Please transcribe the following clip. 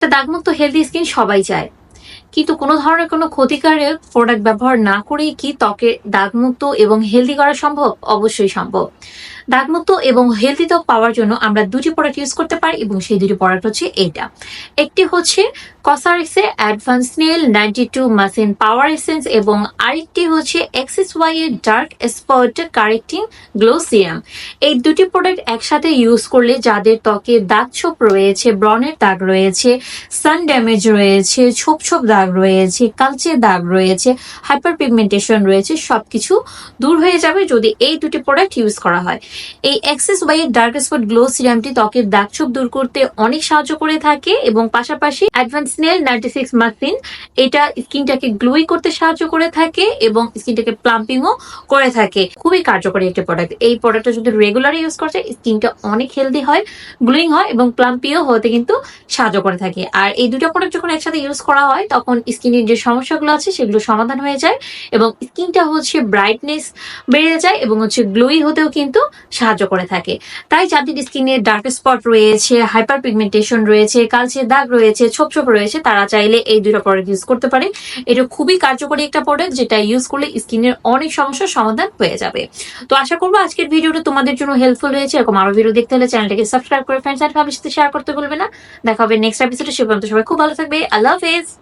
একটা দাগমুক্ত healthy skin সবাই চায়। কিন্তু কোনো ধরনের কোনো ক্ষতিকারক প্রোডাক্ট ব্যবহার না করেই কি ত্বকে দাগমুক্ত এবং হেলদি করা সম্ভব? অবশ্যই সম্ভব। দাগমুক্ত এবং হেলদি ত্বক পাওয়ার জন্য আমরা দুটি প্রোডাক্ট ইউজ করতে পারি এবং সেই দুটি প্রোডাক্ট হচ্ছে এইটা। একটি হচ্ছে কসারিক্সে advanced snail ninety two mucin power essence এবং আরেকটি হচ্ছে এক্সিস ওয়াই এর dark spot correcting glow serum এই দুটি প্রোডাক্ট একসাথে ইউজ করলে যাদের ত্বকে দাগ ছোপ রয়েছে ব্রনের দাগ রয়েছে সান ড্যামেজ রয়েছে, ছোপ ছোপ দাগ রয়েছে, কালচে দাগ রয়েছে হাইপার পিগমেন্টেশন রয়েছে, সবকিছু দূর হয়ে যাবে যদি এই দুটি প্রোডাক্ট ইউজ করা হয়। এই এক্সেস ওয়াই এর ডার্ক স্পট গ্লো সিরামটি ত্বকের দাগ ছোপ দূর করতে অনেক সাহায্য করে থাকে এবং পাশাপাশি advanced snail ninety six mucin এটা স্কিনটাকে গ্লোই করতে সাহায্য করে থাকে এবং স্কিনটাকে প্লাম্পিংও করে থাকে। খুবই কার্যকরী একটি প্রোডাক্ট এই প্রোডাক্টটা যদি রেগুলার ইউজ করছে স্কিনটা অনেক হেলদি হয় গ্লোয়িং হয় এবং প্লাম্পিও হতে কিন্তু সাহায্য করে থাকে। আর এই দুটো প্রোডাক্ট যখন একসাথে ইউজ করা হয়, তখন স্কিনের যে সমস্যাগুলো আছে, সেগুলো সমাধান হয়ে যায় এবং স্কিনটা হচ্ছে ব্রাইটনেস বেড়ে যায় এবং হচ্ছে গ্লোই হতেও কিন্তু সাহায্য করে থাকে। তাই যাদের স্কিনে ডার্ক স্পট রয়েছে হাইপার পিগমেন্টেশন রয়েছে, কালচে দাগ রয়েছে, ছোপ ছোপ রয়েছে, তারা চাইলে এই দুটো প্রোডাক্ট ইউজ করতে পারে। এটা খুবই কার্যকরী একটা প্রোডাক্ট যেটা ইউজ করলে স্কিনের অনেক সমস্যার সমাধান হয়ে যাবে। তো আশা করব আজকের ভিডিওটা তোমাদের জন্য হেল্পফুল হয়েছে। এরকম আরও ভিডিও দেখতে হলে চ্যানেলটাকে সাবস্ক্রাইব করে ফ্রেন্ডস অ্যান্ড ফ্যামিলির সাথে শেয়ার করতে ভুলবে না। দেখা হবে নেক্সট এপিসোডে সে পর্যন্ত সবাই খুব ভালো থাকবে। আল্লাহ হাফেজ